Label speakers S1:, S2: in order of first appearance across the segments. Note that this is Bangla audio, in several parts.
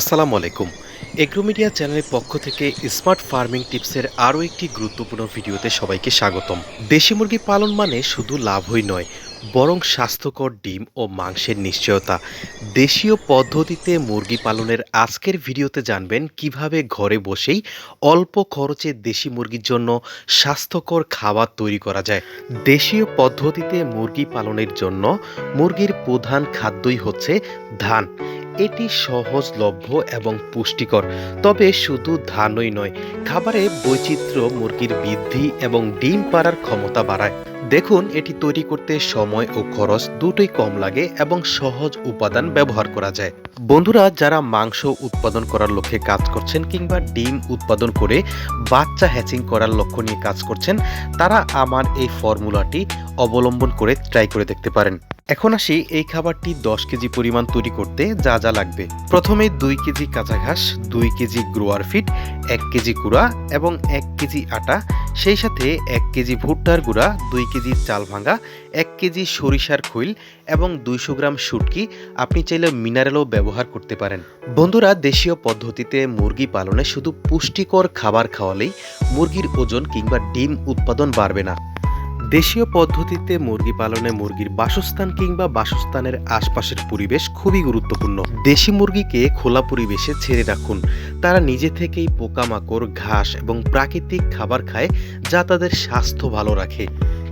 S1: আসসালামু আলাইকুম। এগ্রোমিডিয়া চ্যানেলের পক্ষ থেকে স্মার্ট ফার্মিং টিপসের আরও একটি গুরুত্বপূর্ণ ভিডিওতে সবাইকে স্বাগতম। দেশি মুরগি পালন মানে শুধু লাভই নয়, বরং স্বাস্থ্যকর ডিম ও মাংসের নিশ্চয়তা। দেশীয় পদ্ধতিতে মুরগি পালনের আজকের ভিডিওতে জানবেন কীভাবে ঘরে বসেই অল্প খরচে দেশি মুরগির জন্য স্বাস্থ্যকর খাবার তৈরি করা যায়। দেশীয় পদ্ধতিতে মুরগি পালনের জন্য মুরগির প্রধান খাদ্যই হচ্ছে ধান। এটি সহজলভ্য এবং পুষ্টিকর, তবে শুধু ধানই নয়, খাবারে বৈচিত্র্য, মুরগির বৃদ্ধি এবং ডিম পাড়ার ক্ষমতা বাড়ায়। দেখুন, এটি তৈরি করতে সময় ও খরচ দুটোই কম লাগে এবং সহজ উপাদান ব্যবহার করা যায়। বন্ধুরা, যারা মাংস উৎপাদন করার লক্ষ্যে কাজ করছেন কিংবা ডিম উৎপাদন করে বাচ্চা হ্যাচিং করার লক্ষ্য নিয়ে কাজ করছেন, তারা আমার এই ফর্মুলাটি অবলম্বন করে ট্রাই করে দেখতে পারেন। এখন আসি এই খাবারটি দশ কেজি পরিমাণ তৈরি করতে যা যা লাগবে। প্রথমে দুই কেজি কাঁচা ঘাস, দুই কেজি গ্রোয়ার ফিট এক কেজি গুঁড়া এবং এক কেজি আটা, সেই সাথে এক কেজি ভুট্টার গুঁড়া, দুই কেজি চাল ভাঙা, এক কেজি সরিষার খৈল এবং দুইশো গ্রাম শুটকি আপনি চাইলে মিনারেলও ব্যবহার করতে পারেন। বন্ধুরা, দেশীয় পদ্ধতিতে মুরগি পালনে শুধু পুষ্টিকর খাবার খাওয়ালেই মুরগির ওজন কিংবা ডিম উৎপাদন বাড়বে না। দেশীয় পদ্ধতিতে মুরগি পালনে মুরগির বাসস্থান কিংবা বাসস্থানের আশপাশের পরিবেশ খুবই গুরুত্বপূর্ণ। দেশি মুরগিকে খোলা পরিবেশে ছেড়ে রাখুন। তারা নিজে থেকেই পোকামাকড়, ঘাস এবং প্রাকৃতিক খাবার খায় যা তাদের স্বাস্থ্য ভালো রাখে।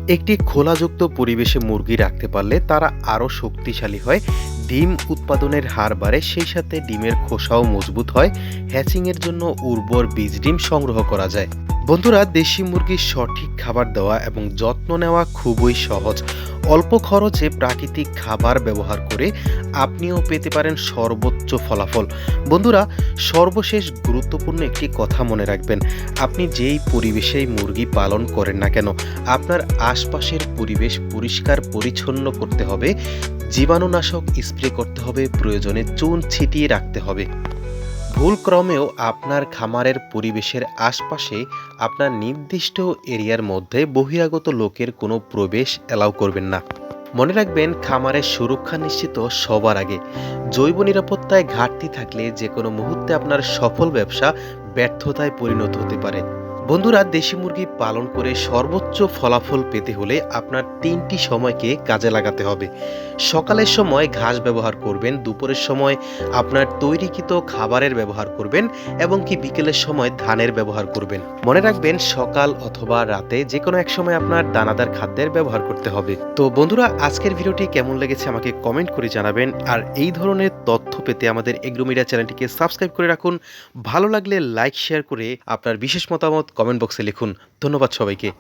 S1: একটি খোলাযুক্ত পরিবেশে মুরগি রাখতে পারলে তারা আরও শক্তিশালী হয়, ডিম উৎপাদনের হার বাড়ে, সেই সাথে ডিমের খোসাও মজবুত হয়, হ্যাচিংয়ের জন্য উর্বর বীজ ডিম সংগ্রহ করা যায়। বন্ধুরা, দেশি মুরগির সঠিক খাবার দেওয়া এবং যত্ন নেওয়া খুবই সহজ। অল্প খরচে প্রাকৃতিক খাবার ব্যবহার করে আপনিও পেতে পারেন সর্বোচ্চ ফলাফল। বন্ধুরা, সর্বশেষ গুরুত্বপূর্ণ একটি কথা মনে রাখবেন। আপনি যেই পরিবেশেই মুরগি পালন করেন না কেন, আপনার আশপাশের পরিবেশ পরিষ্কার পরিচ্ছন্ন করতে হবে, জীবাণুনাশক স্প্রে করতে হবে, প্রয়োজনে চুন ছিটিয়ে রাখতে হবে। ভুলক্রমেও আপনার খামারের পরিবেশের আশপাশে আপনার নির্দিষ্ট এরিয়ার মধ্যে বহিরাগত লোকের কোনো প্রবেশ অ্যালাউ করবেন না। মনে রাখবেন, খামারের সুরক্ষা নিশ্চিত সবার আগে। জৈব নিরাপত্তায় ঘাটতি থাকলে যে কোনো মুহূর্তে আপনার সফল ব্যবসা ব্যর্থতায় পরিণত হতে পারে। বন্ধুরা, দেশি মুরগি পালন করে সর্বোচ্চ ফলাফল পেতে হলে আপনার তিনটি সময়কে কাজে লাগাতে হবে। সকালের সময় ঘাস ব্যবহার করবেন, দুপুরের সময় আপনার তৈরিকৃত খাবারের ব্যবহার করবেন এবং কি বিকেলের সময় ধানের ব্যবহার করবেন। মনে রাখবেন, সকাল অথবা রাতে যে কোনো এক সময় আপনার দানাদার খাদ্যের ব্যবহার করতে হবে। তো বন্ধুরা, আজকের ভিডিওটি কেমন লেগেছে আমাকে কমেন্ট করে জানাবেন। আর এই ধরনের তথ্য পেতে আমাদের এগ্রোমিডিয়া চ্যানেলটিকে সাবস্ক্রাইব করে রাখুন। ভালো লাগলে লাইক, শেয়ার করে আপনার বিশেষ মতামত কমেন্ট বক্সে লিখুন। ধন্যবাদ সবাইকে।